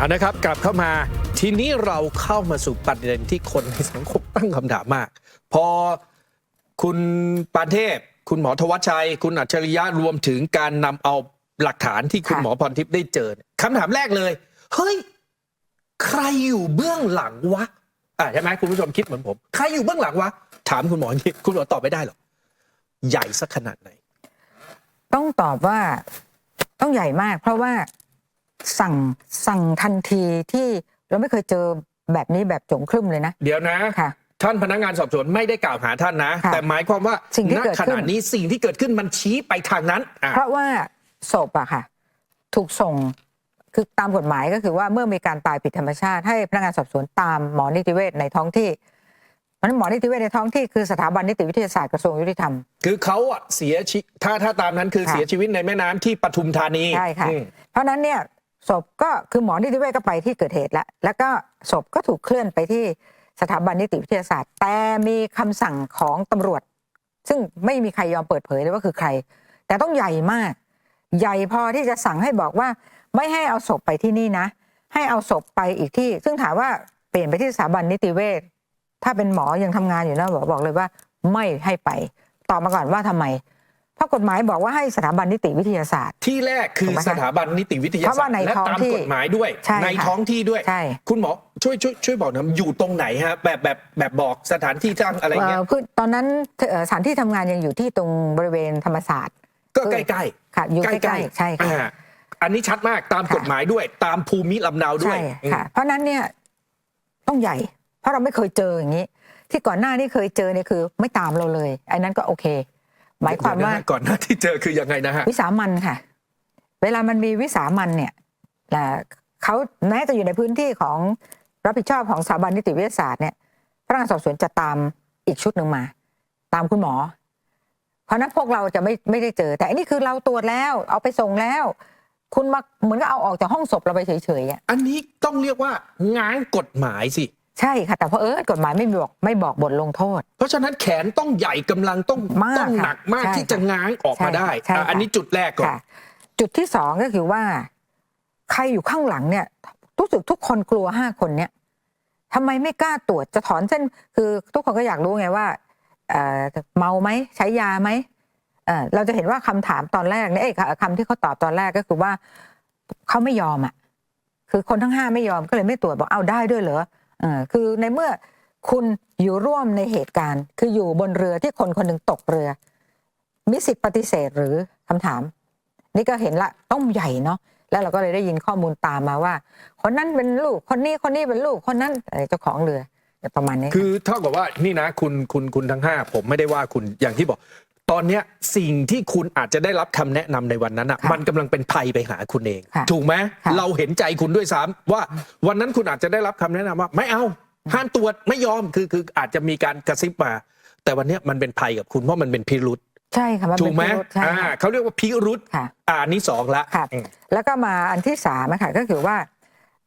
เอานะครับ กลับเข้ามาทีนี้เราเข้ามาสู่ประเด็นที่คนในสังคมตั้งคำถามมาก พอคุณปานเทพ คุณหมอทวัชชัย คุณอัจฉริยะรวมถึงการนำเอาหลักฐานที่คุณค่ะหมอพรทิพย์ได้เจอเนี่ยคำถามแรกเลย เฮ้ย ใครอยู่เบื้องหลังวะอ่าใช่ไหมคุณผู้ชมคิดเหมือนผม ใครอยู่เบื้องหลังวะ ถามคุณหมออย่างนี้คุณหมอตอบไม่ได้หรอกใหญ่สักขนาดไหน ต้องตอบว่าต้องใหญ่มาก เพราะว่า สั่งสั่งทันทีที่เราไม่เคยเจอแบบนี้แบบโจงครึ่มเลยนะเดี๋ยวนะค่ะ ท่านพนักงานสอบสวนไม่ได้กล่าวหาท่านนะ ค่ะแต่หมายความว่าสิ่งที่ณเกิดขขึ้ณะนนี้สิ่งที่เกิดขึ้นมันชี้ไปทางนั้นอะเพราะว่าศพอะค่ะ ถูกส่งคือตามกฎหมายก็คือว่าเมื่อมีการตายผิดธรรมชาติ ให้พนักงานสอบสวนตามหมอนิติเวชในท้องที่เพราะฉะนั้นหมอนิติเวชในท้องที่คือสถาบันนิติวิทยาศาสตร์กระทรวงยุติธรรม คือเขาอะเสียชีวิตถ้าถ้าตามนั้นคือค่ะ เสียชีวิตในแม่น้ำที่ปทุมธานีใช่ค่ะ อืมเพราะฉะนั้นเนี่ย ศพก็คือหมอนิติเวชก็ไปที่เกิดเหตุแล้ว แล้วก็ศพก็ถูกเคลื่อนไปที่สถาบันนิติวิทยาศาสตร์ แต่มีคำสั่งของตำรวจ ซึ่งไม่มีใครยอมเปิดเผยเลยว่าคือใคร แต่ต้องใหญ่มาก ใหญ่พอที่จะสั่งให้บอกว่า ไม่ให้เอาศพไปที่นี่นะ ให้เอาศพไปอีกที่ ซึ่งถามว่าเปลี่ยนไปที่สถาบันนิติเวชถ้าเป็นหมอยังทำงานอยู่นะบอกบอกเลยว่า ไม่ให้ไปตอบมาก่อนว่าทำไม เพราะกฎหมายบอกว่าให้สถาบันนิติวิทยาศาสตร์ ที่แรกคืถูอกไหมคะสถาบันนิติวิทยาเพราะศาสว่าตร์ในและท้องตามที่กฎหมายด้วยใช่ค่ะท้องที่ด้วยใช่คุณหมอช่วยช่วยช่วยบอกหนะอยู่ตรงไหนฮะแบบแบบแบบบอกสถานที่ตั้งอะไรเงี้ยเอ่อคือตอนนั้นเอ่อสถานที่ทำงานยังอยู่ที่ตรงบริเวณธรรมศาสตร์ ก็ใกล้ใกล้ค่ะอยู่ใกใกล้ล้ๆๆใช่ค่ะอ่าอันนี้ชัดมากตามค่ะกฎหมายด้วย ตามภูมิลำเนาด้วยใช่ค่ะ เพราะฉะนั้นเนี่ยต้องใหญ่ เพราะเราไม่เคยเจออย่างนี้ ที่ก่อนหน้านี่เคยเจอเนี่ยคือ ไม่ตามเราเลย อันนั้นก็โอเค หมายความว่าเดี๋นะฮะก่อนหน้าที่เจอคือยังไงนะฮะวิสามันค่ะ เวลามันมีวิสามันเนี่ยนะเขาแม้จะอยู่ในพื้นที่ของรับผิดชอบของสถาบันนิติวิทยาศาสตร์เนี่ยพนักงานสอบสวนจะตามอีกชุดหนึ่งมา ตามคุณหมอ เพราะฉะนั้นพวกเราจะไม่ไม่ได้เจอ แต่อันนี้คือเราตรวจแล้ว เอาไปส่งแล้ว คุณมาเหมือนก็เอาออกจากห้องศพเราไปเฉยๆอะอันนี้ต้องเรียกว่าง้างกฎหมายสิ ใช่ค่ะ แต่เพราะเออกฎหมายไม่บอกไม่บอกบทลงโทษ เพราะฉะนั้นแขนต้องใหญ่กำลังต้องมากต้องหนักมากค่ะที่จะง้างออกมาใช่ได้ใช่อะค่ะ อันนี้จุดแรกก่อน ค่ะ จุดที่สองก็คือว่า ใครอยู่ข้างหลังเนี่ยรู้สึกทุกคนกลัวห้าคนเนี่ยทำไมไม่กล้าตรวจจะถอนเส้น คือทุกคนก็อยากรู้ไงว่าเอ่อเมาไหมใช้ยาไหมเอ่อเราจะเห็นว่าคำถามตอนแรกเนี่ยเอ้ยคำที่เขาตอบตอนแรกก็คือว่าเขาไม่ยอมอะคือคนทั้งห้าไม่ยอมก็เลยไม่ตรวจบอกเอาได้ด้วยเหรอเออ คือในเมื่อคุณอยู่ร่วมในเหตุการณ์ คืออยู่บนเรือที่คนคนหนึ่งตกเรือ มีสิทธิปฏิเสธหรือคำถาม นี่ก็เห็นละต้องใหญ่เนาะแล้วเราก็เลยได้ยินข้อมูลตามมาว่า คนนั้นเป็นลูกคนนี้คนนี้เป็นลูกคนนั้นเจ้าของเรือประมาณนี้ คือเท่ากับว่านี่นะคุณคุณคุณทั้งห้าผมไม่ได้ว่าคุณอย่างที่บอก ตอนเนี้ยสิ่งที่คุณอาจจะได้รับคำแนะนำในวันนั้นอะค่ะมันกำลังเป็นภัยไปหาคุณเองค่ะถูกไหมค่ะเราเห็นใจคุณด้วยซ้ำว่าวันนั้นคุณอาจจะได้รับคำแนะนำว่า ไม่เอาห้ามตรวจไม่ยอมคือคืออาจจะมีการกระซิบมา แต่วันเนี้ยมันเป็นภัยกับคุณเพราะมันเป็นพิรุษใช่ค่ะมันถูเป็กนไหมพิรุธใช่อ่าค่ะเขาเรียกว่าพิรุษค่ะอ่าอันนี้สองละค่ะอืมแล้วก็มาอันที่สามอะค่ะก็คือว่า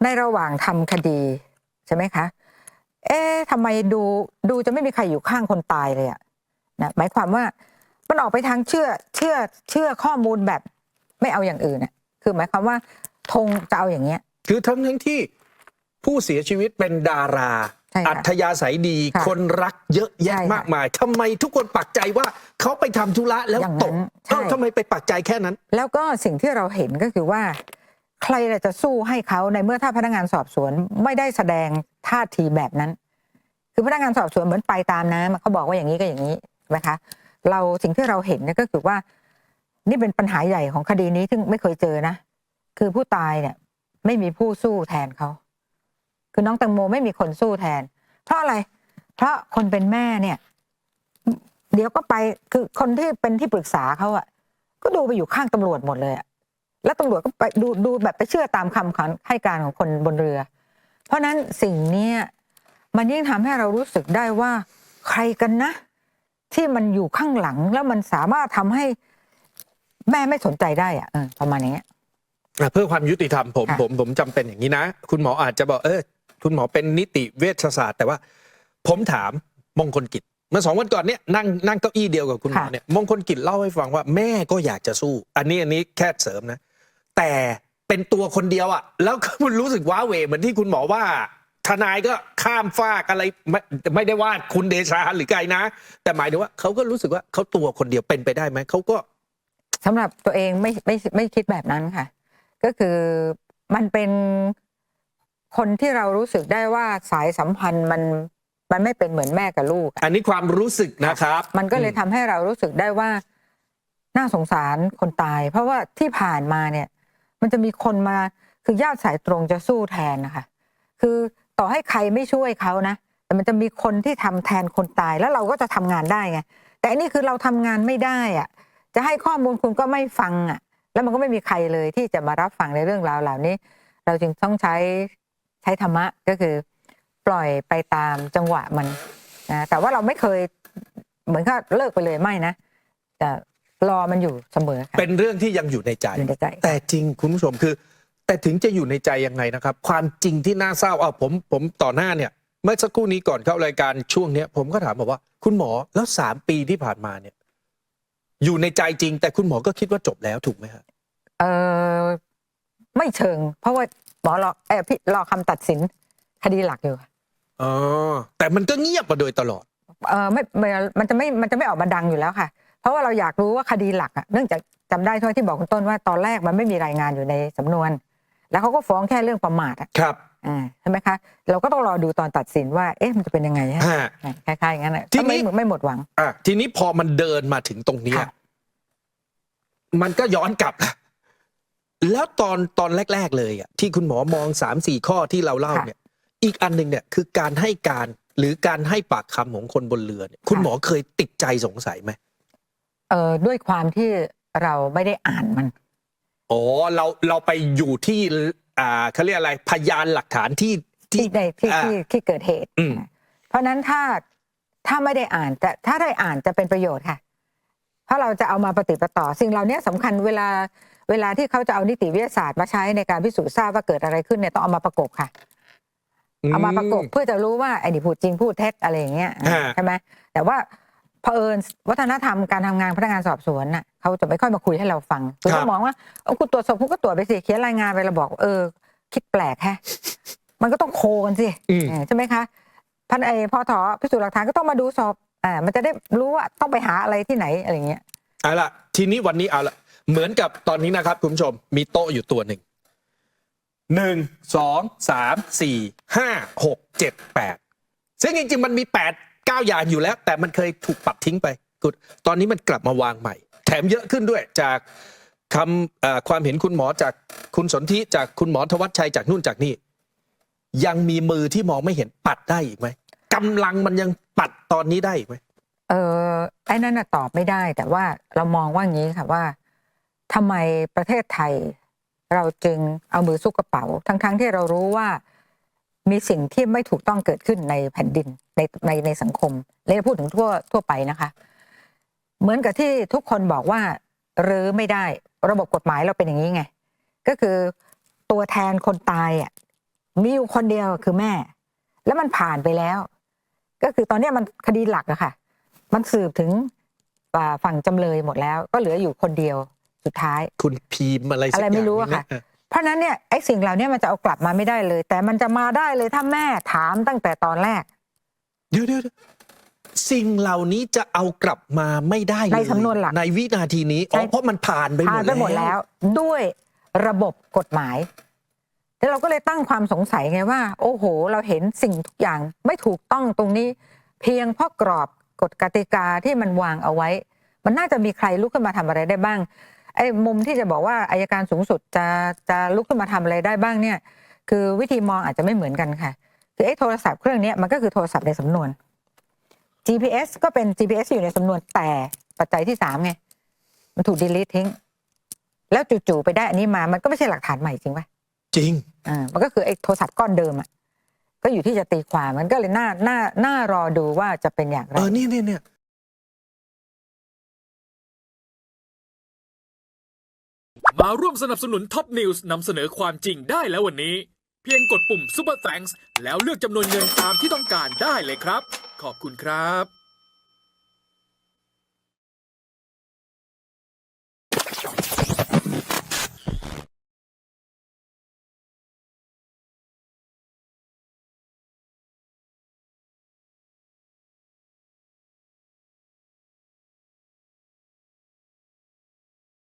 ในระหว่างทำคดีใช่ไหมคะ เอ๊ะทำไมดูดูจะไม่มีใครอยู่ข้างคนตายเลยอะนะหมายความว่า มันออกไปทางเชื่อเชื่อเชื่อข้อมูลแบบไม่เอาอย่างอื่นอะคือหมายความว่าธงจะเอาอย่างเงี้ย คือทั้งทั้งที่ผู้เสียชีวิตเป็นดารา ใช่ค่ะอัธยาศัยดี ค่ะคนรักเยอะแยะใช่ค่ะมากมายทำไมทุกคนปักใจว่าเขาไปทำธุระแล้วอย่างตนั้กนใช่ เอ้าทำไมไปปักใจแค่นั้น แล้วก็สิ่งที่เราเห็นก็คือว่า ใครล่ะจะสู้ให้เขาในเมื่อถ้าพนักงานสอบสวนไม่ได้แสดงท่าทีแบบนั้น คือพนักงานสอบสวนเหมือนไปตามน้ำเขาบอกว่าอย่างนี้ก็อย่างนี้ใช่ไหมคะ เราสิ่งที่เราเห็นเนี่ยก็คือว่า นี่เป็นปัญหาใหญ่ของคดีนี้ซึ่งไม่เคยเจอนะ คือผู้ตายเนี่ย ไม่มีผู้สู้แทนเขาคือน้องแตงโมไม่มีคนสู้แทน เพราะอะไร เพราะคนเป็นแม่เนี่ย เดี๋ยวก็ไปคือคนที่เป็นที่ปรึกษาเขาอะก็ดูไปอยู่ข้างตำรวจหมดเลยอะแล้วตำรวจก็ไปดูดูแบบไปเชื่อตามคำคัให้การของคนบนเรือ เพราะนั้นสิ่งนี้มันยิ่งทำให้เรารู้สึกได้ว่าใครกันนะ ที่มันอยู่ข้างหลังแล้วมันสามารถทำให้แม่ไม่สนใจได้อะเออประมาณอย่างเงี้ย อะเพื่อความยุติธรรมผมค่ะผมผมจำเป็นอย่างนี้นะ คุณหมออาจจะบอกเออคุณหมอเป็นนิติเวชศาสตร์ แต่ว่า ผมถามมงคลกิจเมื่อสองวันก่อนเนี่ยนั่งนั่งเก้าอี้เดียวกับคุณหมอค่ะ เนี่ยมงคลกิจเล่าให้ฟังว่าแม่ก็อยากจะสู้ อันนี้อันนี้แค่เสริมนะ แต่เป็นตัวคนเดียวอะแล้วก็มันรู้สึกว้าเหวเหมือนที่คุณหมอว่า ทนายก็ข้ามฟากอะไรไม่ไม่ได้ว่าคุณเดชาหรือใครนะ แต่หมายถึงว่าเขาก็รู้สึกว่าเขาตัวคนเดียวเป็นไปได้ไหมเขาก็สำหรับตัวเองไม่ไม่ไม่คิดแบบนั้นค่ะ ก็คือมันเป็นคนที่เรารู้สึกได้ว่าสายสัมพันธ์มันมันไม่เป็นเหมือนแม่กับลูกอะอันนี้ความรู้สึกนะครับ มันก็เลยทำให้เรารู้สึกได้ว่าน่าสงสารคนตาย เพราะว่าที่ผ่านมาเนี่ย มันจะมีคนมาคือญาติสายตรงจะสู้แทนนะคะ คือ ต่อให้ใครไม่ช่วยเขานะ แต่มันจะมีคนที่ทำแทนคนตายแล้วเราก็จะทำงานได้ไงแต่อันนี้คือเราทำงานไม่ได้อะจะให้ข้อมูลคุณก็ไม่ฟังอะ แล้วมันก็ไม่มีใครเลยที่จะมารับฟังในเรื่องราวเหล่านี้ เราจึงต้องใช้ใช้ธรรมะก็คือ ปล่อยไปตามจังหวะมันนะแต่ว่าเราไม่เคยเหมือนกับเลิกไปเลยไม่นะแต่รอมันอยู่เสมอค่ะเป็นเรื่องที่ยังอยู่ในใจอยู่ในใจ แต่จริงคุณผู้ชมคือ แต่ถึงจะอยู่ในใจยังไงนะครับ ความจริงที่น่าเศร้าอะผมผมต่อหน้าเนี่ย เมื่อสักครู่นี้ก่อนเข้ารายการช่วงเนี้ยผมก็ถามบอกว่า คุณหมอแล้วสามปีที่ผ่านมาเนี่ย อยู่ในใจจริง แต่คุณหมอก็คิดว่าจบแล้วถูกไหมฮะเออไม่เชิง เพราะว่าหมอรอเออพี่รอคำตัดสินคดีหลักอยู่ค่ะอ๋อแต่มันก็เงียบมาโดยตลอด เออไม่ไม่มันจะไม่มันจะไม่ออกมาดังอยู่แล้วค่ะ เพราะว่าเราอยากรู้ว่าคดีหลักอะเนื่องจากจำได้ทั่วที่บอกคุณต้นว่าตอนแรกมันไม่มีรายงานอยู่ในสำนวน แล้วเขาก็ฟ้องแค่เรื่องประมาทอะครับอ่าใช่ไหมคะ เราก็ต้องรอดูตอนตัดสินว่า เอ๊ะ มันจะเป็นยังไงฮะฮะคล้ายๆอย่างนั้นอะทีก็นี้ ไม่ไม่หมดหวัง อะทีนี้พอมันเดินมาถึงตรงเนี้ยค่ะ มันก็ย้อนกลับแล้วตอนตอนแรก ๆ เลยอะที่คุณหมอมองสามสี่ข้อที่เราเล่าเนี่ย อีกอันหนึ่งเนี่ยคือการให้การหรือการให้ปากคำของคนบนเรือเนี่ยคุณหมอเคยติดใจสงสัยไหม เออด้วยความที่เราไม่ได้อ่านมัน อ๋อเราเราไปอยู่ที่อ่าเขาเรียกอะไรพยานหลักฐานที่ที่ที่ในที่อ่า ที่ที่เกิดเหตุ อืม เพราะฉะนั้นถ้าถ้าไม่ได้อ่านแต่ถ้าได้อ่านจะเป็นประโยชน์ค่ะ เพราะเราจะเอามาปฏิดปะต่อ สิ่งเหล่านี้สำคัญเวลาเวลาที่เขาจะเอานิติวิทยาศาสตร์มาใช้ในการพิสูจน์ทราบว่าเกิดอะไรขึ้นเนี่ยต้องเอามาประกบค่ะ เอามาประกบเพื่อจะรู้ว่าไอ้นี่พูดจริงพูดเท็จอะไรอย่างเงี้ยฮะ ใช่ไหมแต่ว่า เผอิญวัฒนธรรมการทำงานพนักงานสอบสวนน่ะเขาจะไม่ค่อยมาคุยให้เราฟังคือเขามองว่าเอาคุณตรวจสอบคุณก็ตรวจไปสิเขียนรายงานไปเราบอกเออ คิดแปลกแฮะมันก็ต้องโคกันสิอืมเออใช่ไหมคะพันไอพอถอพิสูจน์หลักฐานก็ต้องมาดูสอบอ่ามันจะได้รู้ว่าต้องไปหาอะไรที่ไหนอะไรอย่างเงี้ยเอาละทีนี้วันนี้เอาละเหมือนกับตอนนี้นะครับคุณผู้ชมมีโต๊ะอยู่ตัวหนึ่งหนึ่งสองสามสี่ห้าหกเจ็ดแปดซึ่งจริงๆมันมีแปดเก้าอย่างอยู่แล้ว แต่มันเคยถูกปัดทิ้งไปกุดตอนนี้มันกลับมาวางใหม่ แถมเยอะขึ้นด้วยจากคำความเห็นคุณหมอจากคุณสนธิจากคุณหมอธวัชชัยจากนู่นจากนี่ ยังมีมือที่มองไม่เห็นปัดได้อีกไหมกำลังมันยังปัดตอนนี้ได้อีกไหมเออไอ้นั่นตอบไม่ได้ แต่ว่าเรามองว่างี้ค่ะว่าทำไมประเทศไทย เราจึงเอามือซุกกระเป๋า ทั้งๆที่เรารู้ว่า มีสิ่งที่ไม่ถูกต้องเกิดขึ้นในแผ่นดินในในในสังคมเลยพูดถึงทั่วทั่วไปนะคะ เหมือนกับที่ทุกคนบอกว่ารื้อไม่ได้ระบบกฎหมายเราเป็นอย่างนี้ไง ก็คือตัวแทนคนตายอะมีอยู่คนเดียวคือแม่ แล้วมันผ่านไปแล้ว ก็คือตอนเนี้ยมันคดีหลักอะค่ะ มันสืบถึงอ่าฝั่งจำเลยหมดแล้ว ก็เหลืออยู่คนเดียวสุดท้าย คุณพีมอะไรสักอะไรไม่รู้ย่างอะค่ะน เพราะฉะนั้นเนี่ยไอ้สิ่งเหล่านี้มันจะเอากลับมาไม่ได้เลย แต่มันจะมาได้เลยถ้าแม่ถามตั้งแต่ตอนแรก เดี๋ยวเดี๋ยวเดี๋ยวสิ่งเหล่านี้จะเอากลับมาไม่ได้เลยในสำนวนหลักในวินาทีนี้ใช่อ๋อเพราะมันผ่านไปหมผ่านดไปหมดแล้ว ด้วยระบบกฎหมายแล้วเราก็เลยตั้งความสงสัยไงว่า โอ้โห เราเห็นสิ่งทุกอย่างไม่ถูกต้องตรงนี้ เพียงเพราะกรอบกฎกติกาที่มันวางเอาไว้ มันน่าจะมีใครลุกขึ้นมาทำอะไรได้บ้าง ไอ้มุมที่จะบอกว่าอายการสูงสุดจะจะลุกขึ้นมาทำอะไรได้บ้างเนี่ย คือวิธีมองอาจจะไม่เหมือนกันค่ะ คือไอ้โทรศัพท์เครื่องเนี้ยมันก็คือโทรศัพท์ในสำนวน GPS ก็เป็น GPS อยู่ในสำนวนแต่ปัจจัยที่สามไงมันถูกดีลิททิ้ง แล้วจู่ๆไปได้อันนี้มา มันก็ไม่ใช่หลักฐานใหม่จริงปะจริงอ่ามันก็คือไอ้โทรศัพท์ก้อนเดิมอะก็อยู่ที่จะตีความมันก็เลยน่าน่าน่ารอดูว่าจะเป็นอย่างไรเออนี่เนี่ยเนี่ย มาร่วมสนับสนุนท็อปนิวส์นำเสนอความจริงได้แล้ววันนี้ เพียงกดปุ่ม Super Thanks แล้วเลือกจำนวนเงินตามที่ต้องการได้เลยครับ ขอบคุณครับ